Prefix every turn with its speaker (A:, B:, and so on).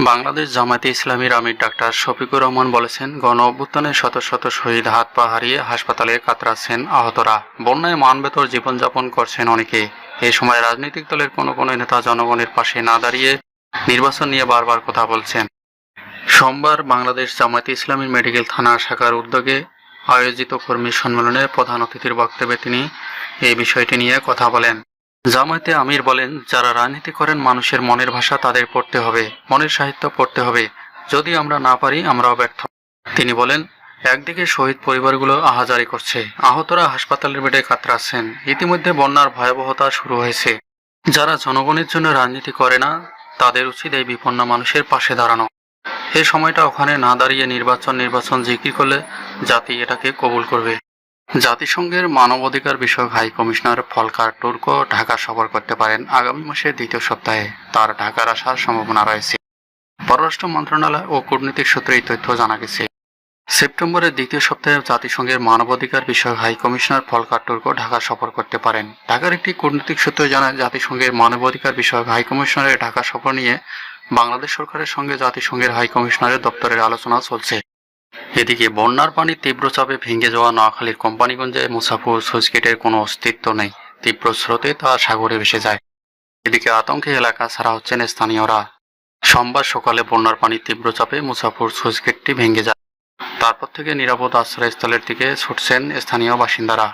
A: বাংলাদেশ জামায়াতে ইসলামীর আমির ডাক্তার শফিকুর রহমান বলেছেন গণ অভ্যুত্থানে শত শত শহীদ হাত পা হারিয়ে হাসপাতালে কাতরাচ্ছেন আহতরা। বন্যায় মানবেতর জীবনযাপন করছেন অনেকে। এ সময় রাজনৈতিক দলের কোনো কোনো নেতা জনগণের পাশে না দাঁড়িয়ে নির্বাচন নিয়ে বারবার কথা বলছেন। সোমবার বাংলাদেশ জামায়াতে ইসলামীর মেডিকেল থানা শাখার উদ্যোগে আয়োজিত কর্মী সম্মেলনে প্রধান অতিথির বক্তব্যে তিনি এই বিষয়টি নিয়ে কথা বলেন। জামায়াতে আমির বলেন, যারা রাজনীতি করেন, মানুষের মনের ভাষা তাদের পড়তে হবে, মনের সাহিত্য পড়তে হবে। যদি আমরা না পারি, আমরাও ব্যর্থ। তিনি বলেন, একদিকে শহীদ পরিবারগুলো আহাজারি করছে, আহতরা হাসপাতালের বেডে কাতরাচ্ছেন। ইতিমধ্যে বন্যার ভয়াবহতা শুরু হয়েছে। যারা জনগণের জন্য রাজনীতি করে না, তাদের উচিত এই বিপন্ন মানুষের পাশে দাঁড়ানো। এই সময়টা ওখানে না দাঁড়িয়ে নির্বাচন নির্বাচন জিকির করলে জাতি এটাকে কবুল করবে। জাতিসংঘের মানবাধিকার বিষয়ক high commissioner Volker Turk Dhaka সফর করতে পারেন আগামী মাসের দ্বিতীয় সপ্তাহে। তার ঢাকার আসার সম্ভাবনা রয়েছে। পররাষ্ট্র মন্ত্রণালয় ও কূটনৈতিক সূত্রে এই তথ্য জানা গেছে। সেপ্টেম্বরের দ্বিতীয় সপ্তাহে জাতিসংঘের মানবাধিকার বিষয়ক high commissioner Volker Turk Dhaka সফর করতে পারেন। ঢাকার একটি কূটনৈতিক সূত্র জানায়, জাতিসংঘের মানবাধিকার বিষয়ক হাই কমিশনারের ঢাকা সফর নিয়ে বাংলাদেশ সরকারের সঙ্গে জাতিসংঘের হাই কমিশনারের দপ্তরের আলোচনা চলছে। এদিকে বন্যার পানির তীব্র চাপে ভেঙে যাওয়া নোয়াখালীর কোম্পানিগঞ্জে মুসাফুর সুইচগেটের কোনো অস্তিত্ব নেই। তীব্র স্রোতে তা সাগরে ভেসে যায়। এদিকে আতঙ্কে এলাকা ছাড়া হচ্ছেন স্থানীয়রা। সোমবার সকালে বন্যার পানির তীব্র চাপে মুসাফুর সুইচগেটটি ভেঙে যায়। তারপর থেকে নিরাপদ আশ্রয়স্থলের দিকে ছুটছেন স্থানীয় বাসিন্দারা।